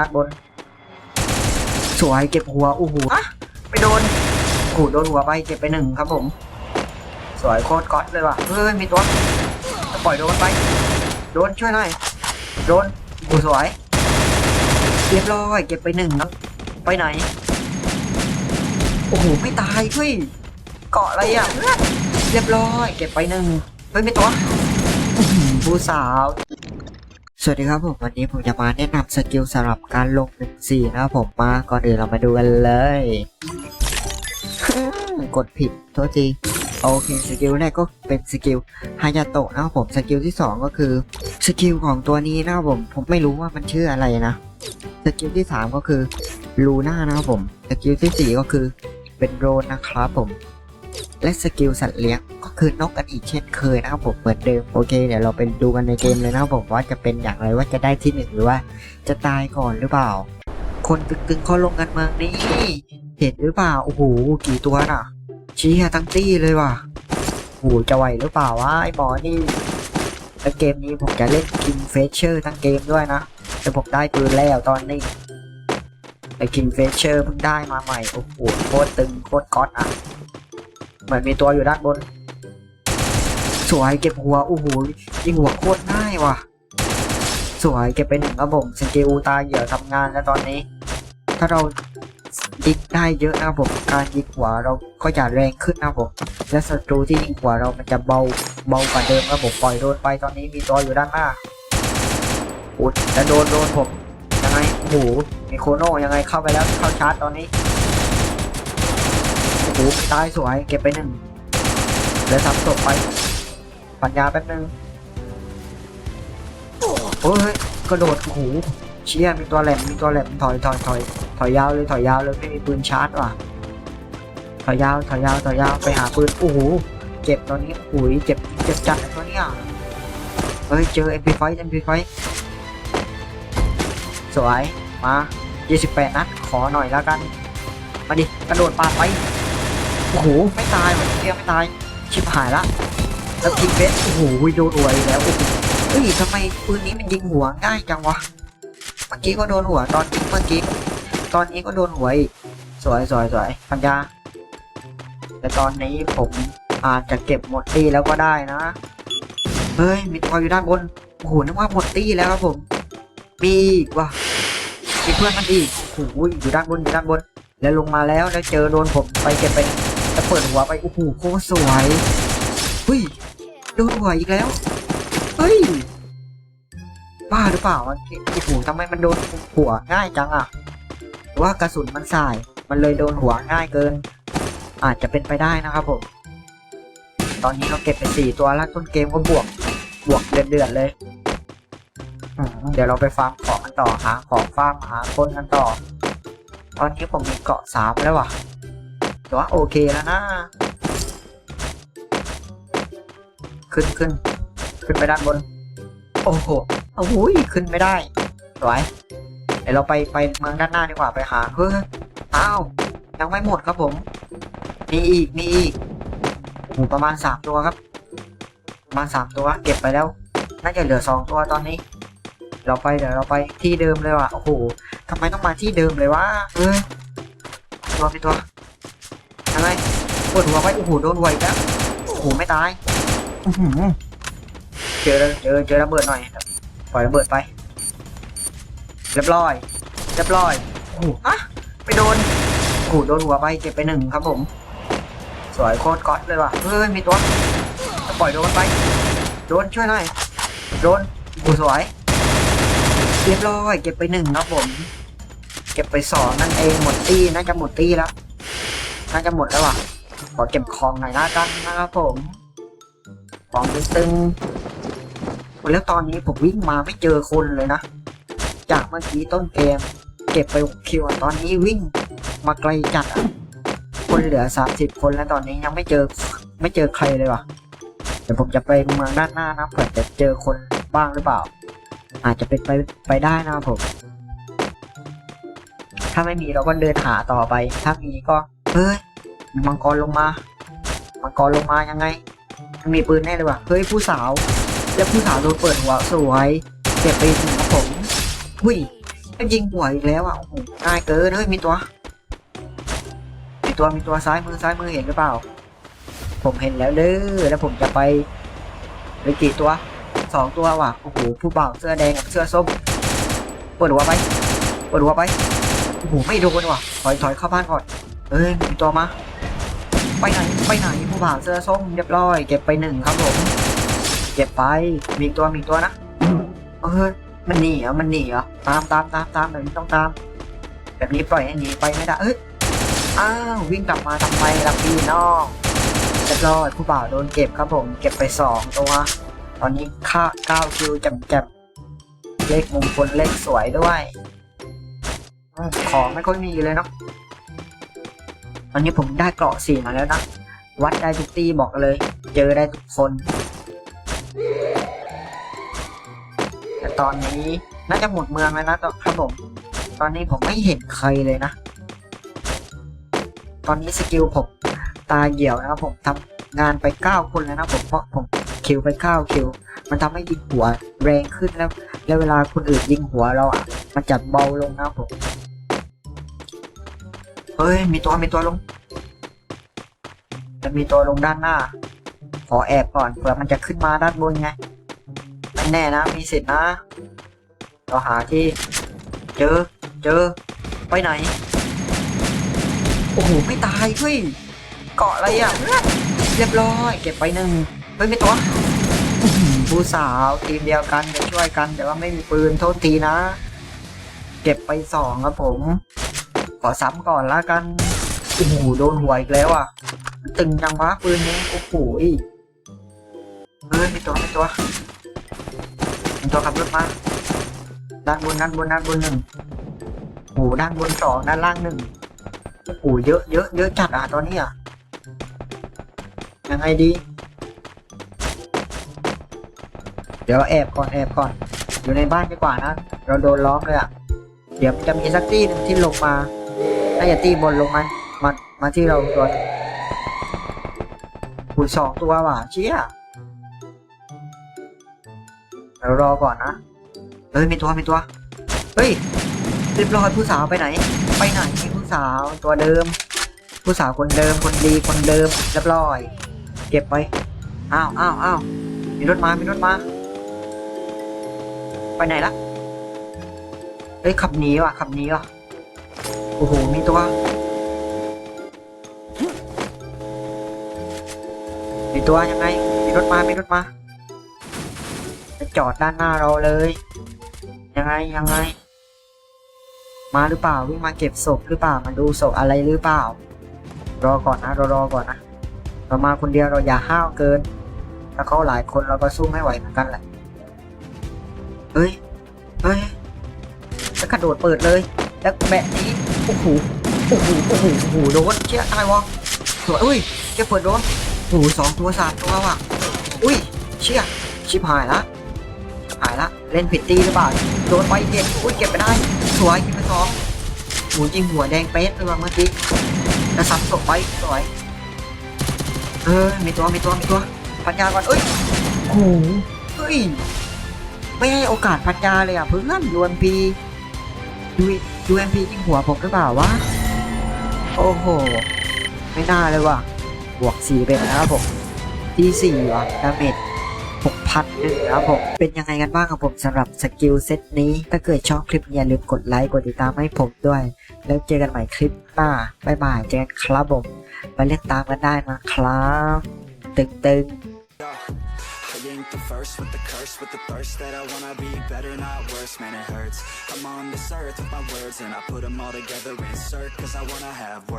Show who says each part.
Speaker 1: ด้านบน สวยเก็บหัวโอ้โหอะไม่โดนโอ้โหโดนหัวไปเก็บไปหนึ่งครับผม สวยโคตรก๊อตเลยว่ะเฮ้ยมีตัวปล่อยโดนไป โดนช่วยหน่อยโดนโอ้โหสวยเรียบร้อยเก็บไปหนึ่งครับไปไหน โอ้โหไม่ตายเฮ้ยเกาะอะไรอะเพื่อนเรียบร้อยเก็บไปหนึ่งเฮ้ยไม่ตัวอื้อหือผู้สาว สวัสดีครับผมวันนี้ผมจะมาแนะนำสกิลสำหรับการลงหนึ่งสี่นะครับผมมาก่อนอื่นเรามาดูกันเลย กดผิดโทษทีโอเคสกิลแรกก็เป็นสกิลฮายาโตะนะครับผมสกิลที่สองก็คือสกิลของตัวนี้นะครับผมผมไม่รู้ว่ามันชื่ออะไรนะสกิลที่สามก็คือลูน่านะครับผมสกิลที่สี่ก็คือเป็นโรนนะครับผม และสกิลสัตว์เลี้ยงก็คือนกกันอีกเช่นเคยนะครับผมเหมือนเดิมโอเคเดี๋ยวเราไปดูกันในเกมเลยนะครับผมว่าจะเป็นอย่างไรว่าจะได้ที่หนึ่งหรือว่า จะตายก่อนหรือเปล่า คนตึงๆเขาลงกันเมืองนี้ เห็นหรือเปล่าโอ้โหกี่ตัวน่ะ ชี้ทั้งตี้เลยว่ะโอ้โหจะไหวหรือเปล่าวะไอ้หมอนี่แล้วเกมนี้ผมจะเล่นคิงเฟเชอร์ทั้งเกมด้วยนะแต่ผมได้ปืนแล้วตอนนี้ไอ้คิงเฟเชอร์เพิ่งได้มาใหม่โอ้โหโคตรตึงโคตรก๊อตอะ เหมือนมีตัวอยู่ด้านบน สวยเก็บหัวโอ้โหยิงหัวโคตรง่ายว่ะ สวยเก็บไปหนึ่งครับผมสกิลตาเหยื่อทำงานแล้วตอนนี้ ถ้าเรายิงได้เยอะนะครับผมการยิงหัวเราก็จะแรงขึ้นนะครับผมและศัตรูที่ยิงหัวเรามันจะเบาเบากว่าเดิมครับผมปล่อยโดนไปตอนนี้มีตัวอยู่ด้านหน้าอุดจะโดนโดนผมยังไงโอ้โหมีโคโน่ยังไงเข้าไปแล้วเข้าชาร์จตอนนี้ โอ้โหตายสวย เก็บไปหนึ่งแล้วทำศพไป ปัญญาแป๊บนึงโอ้ยกระโดดโอ้โหเชี่ยมีตัวแหลมมีตัวแหลมถอยถอยถอยถอยยาวเลยถอยยาวเลยไม่มีปืนชาร์จว่ะถอยยาวถอยยาวถอยยาวไปหาปืนโอ้โหเจ็บตอนนี้อุ๋ยเจ็บเจ็บจัดไอ้ตัวเนี้ยเฮ้ยเจอ MP5 MP5 สวยมา28นัดขอหน่อยแล้วกันมาดิกระโดดปาดไป อ้โห ไม่ตายวันนี้ไม่ตาย ชิบหายละ แล้วยิงเบสโอ้โหโดนหัวอีกแล้วโอ้โหเฮ้ยทำไมปืนนี้มันยิงหัวง่ายจังวะ เมื่อกี้ก็โดนหัวตอนเมื่อกี้ ตอนนี้ก็โดนหัวอีก สวยสวยสวยปัญญา แต่ตอนนี้ผมอาจจะเก็บหมดตีแล้วก็ได้นะ เฮ้ย มีตัวอยู่ด้านบน โอ้โห นึกว่าหมดตีแล้วครับผม มีอีกว่ะมีเพื่อนมันอีก โอ้โห อยู่ด้านบนอยู่ด้านบน แล้วลงมาแล้วแล้วเจอโดนผมไปเก็บไป แล้วเปิดหัวไปโอ้โหโคตรสวยเฮ้ยโดนหัวอีกแล้วเฮ้ยบ้าหรือเปล่าโอ้โหทำไมมันโดนหัวง่ายจังอะหรือว่ากระสุนมันสาย มันเลยโดนหัวง่ายเกิน อาจจะเป็นไปได้นะครับผม ตอนนี้เราเก็บไปสี่ตัวแล้วต้นเกมก็บวก บวกเดือดๆเลยอืมเดี๋ยวเราไปฟาร์มของกันต่อหาของฟาร์มหาคนกันต่อ ตอนนี้ผมมีเกาะสามแล้วว่ะ แต่ว่าโอเคแล้วนะ ขึ้นขึ้น ขึ้นไปด้านบน โอ้โหโอ้โหขึ้นไม่ได้สวยเดี๋ยวเราไปไปเมืองด้านหน้าดีกว่าไปหาเฮ้ยอ้าวยังไม่หมดครับผม มีอีก มีอีกโอ้โหประมาณสามตัวครับ ประมาณสามตัวเก็บไปแล้ว น่าจะเหลือสองตัวตอนนี้ เราไปเดี๋ยวเราไปที่เดิมเลยว่ะ โอ้โหทำไมต้องมาที่เดิมเลยวะเอ้ยตัวไปตัว อะไรปวดหัวไปโอ้โหโดนไวแล้วโอ้โหไม่ตายอื้อหือเจอเจอเจอระเบิดหน่อยปล่อยระเบิดไปเรียบร้อยเรียบร้อยโอ้โหอะไปโดนโอ้โหโดนหัวไปเก็บไปหนึ่งครับผม สวยโคตรก๊อตเลยว่ะเฮ้ยมีตัวปล่อยโดนไป โดนช่วยหน่อยโดนโอ้โหสวยเรียบร้อยเก็บไปหนึ่งครับผม เก็บไปสองนั่นเองหมดตี้น่าจะหมดตี้แล้ว น่าจะหมดแล้วอะ ขอเก็บของหน่อยละกันนะครับผม ของตึงๆแล้วตอนนี้ผมวิ่งมาไม่เจอคนเลยนะ จากเมื่อกี้ต้นเกม เก็บไปหกคิวตอนนี้วิ่งมาไกลจัดอะคนเหลือสามสิบคนแล้วตอนนี้ยังไม่เจอไม่เจอใครเลยว่ะ เดี๋ยวผมจะไปเมืองด้านหน้านะเผื่อจะเจอคนบ้างหรือเปล่า อาจจะเป็นไปไปได้นะครับผมถ้าไม่มีเราก็เดินหาต่อไป ถ้ามีก็ เฮ้ยมีมังกรลงมา มังกรลงมายังไงมันมีปืนแน่เลยว่ะ เฮ้ยผู้สาว แล้วผู้สาวโดนเปิดหัวสวยเก็บไปถึงครับผมหุ้ยก็ยิงหัวอีกแล้วอะโอ้โหง่ายเกินเฮ้ยมีตัว มีตัวมีตัวซ้ายมือซ้ายมือเห็นหรือเปล่า ผมเห็นแล้วเด้อแล้วผมจะไปไปกี่ตัวสองตัวว่ะโอ้โหผู้บ่าวเสื้อแดงกับเสื้อส้มเปิดหัวไปเปิดหัวไปโอ้โหไม่โดนว่ะถอยถอยเข้าบ้านก่อน เอ้ยมีตัวมา ไปไหน ไปไหนผู้บ่าวเสื้อส้มเรียบร้อย เก็บไปหนึ่งครับผม เก็บไป มีตัว มีตัวนะ เออมันหนีเหรอมันหนีเหรอ ตามตามตามตามแบบนี้ต้องตาม แบบนี้ปล่อยให้หนีไปไม่ได้ เอ้ย อ้าว วิ่งกลับมาทำไมล่ะพี่น้องเรียบร้อยผู้บ่าวโดนเก็บครับผม เก็บไปสองตัว ตอนนี้ค่าเก้าคิวจำจับเลขมงคลเลขสวยด้วย ของไม่ค่อยมีเลยเนาะ อนนี้ผมได้เกราะสี่มาแล้วนะ วัดได้ทุกตีบอกเลย เจอได้ทุกคน แต่ตอนนี้น่าจะหมดเมืองแล้วนะครับผม ตอนนี้ผมไม่เห็นใครเลยนะ ตอนนี้สกิลผมตาเหี่ยวนะครับผมทำงานไปเก้าคนแล้วนะผมเพราะผมคิวไปเก้าคิว มันทำให้ยิงหัวแรงขึ้นแล้ว แล้วเวลาคนอื่นยิงหัวเราอะ มันจะเบาลงนะผม เฮ้ย มีตัว มีตัวลง จะมีตัวลงด้านหน้า ขอแอบก่อนเผื่อมันจะขึ้นมาด้านบนไงไม่แน่นะ มีสิทธินะ เราหาที่ เจอ เจอ ไปไหน โอ้โห ไม่ตายเฮ้ย เกาะอะไรอะเพื่อนเรียบร้อย เก็บไปหนึ่งเฮ้ยไม่ตัวหือผู้สาวทีมเดียวกันจะช่วยกัน แต่ว่าไม่มีปืนโทษทีนะ เก็บไปสองครับผม อซ้ำก่อนละกัน โอ้โห โดนหัวอีกแล้วอะ ตึงจังวะปืนนี้ โอ้โหยเฮ้ยมีตัวมีตัวมีตัวขับรถมา ด้านบนด้านบนด้านบนหนึ่งโอ้โหด้านบนสองด้านล่างหนึ่งโอ้โหเยอะเยอะเยอะจัดอะตอนนี้อะ ยังไงดี เดี๋ยวแอบก่อนแอบก่อน อยู่ในบ้านดีกว่านะ เราโดนล้อมเลยอะเดี๋ยวจะมีสักที่หนึ่งที่ลงมา น่าจะตีบนลงมามามาที่เราตัวหุ่นสองตัวว่ะเชี่ยเรารอก่อนนะเฮ้ยมีตัวมีตัวเฮ้ยเรียบร้อยผู้สาวไปไหน ไปไหนผู้สาวตัวเดิม ผู้สาวคนเดิมคนดีคนเดิมเรียบร้อย เก็บไปอ้าวอ้าวอ้าวมีรถมามีรถมา ไปไหนละเฮ้ยขับหนีว่ะขับหนีว่ะ โอ้โห มีตัว มีตัวยังไง มีรถมา มีรถมา จะจอดด้านหน้าเราเลย ยังไง ยังไง มาหรือเปล่า วิ่งมาเก็บศพหรือเปล่า มาดูศพอะไรหรือเปล่า รอก่อนนะ รอรอก่อนนะ เรามาคนเดียวเราอย่าห้าวเกิน ถ้าเขาหลายคนเราก็สู้ไม่ไหวเหมือนกันแหละ เฮ้ย เฮ้ยแล้วกระโดดเปิดเลย แล้วแบบนี้โอ้โหโอ้โหโอ้โหโอ้โหโดนเชี่ยตายวะสวยอุ้ยแกเปิดโดนโอ้โหสองตัวสามตัวว่ะอุ้ยเชี่ยชิบหายละหายละเล่นผิดตีหรือเปล่าโดนไปเก็บอุ้ยเก็บไปได้สวยกินไปสองหมูจริงหัวแดงเป๊ะเลยว่ะเมื่อกี้แล้วซ้ำศพไปสวยเออมีตัวมีตัวมีตัวพันยาก่อนเอ้ยโอ้โหเฮ้ยไม่ให้โอกาสพันยาเลยอะเพื่อนยูเอ็มพี ยูยูเอ็มพียิงหัวผมหรือเปล่าวะ โอ้โห ไม่น่าเลยว่ะ บวกสี่เป็นนะครับผมที่สี่ว่ะดาเมจหกพันหนึ่งนะครับผม เป็นยังไงกันบ้างครับผมสำหรับสกิลเซตนี้ ถ้าเกิดชอบคลิปนี้อย่าลืมกดไลค์กดติดตามให้ผมด้วย แล้วเจอกันใหม่คลิปหน้าบ๊ายบายเจอกันครับผม ไปเล่นตามกันได้นะครับ ตึงๆ
Speaker 2: ain't the first with the curse, with the thirst that I wanna be better, not worse, man it hurts. I'm on this earth with my words and I put them all together, insert, cause I wanna have words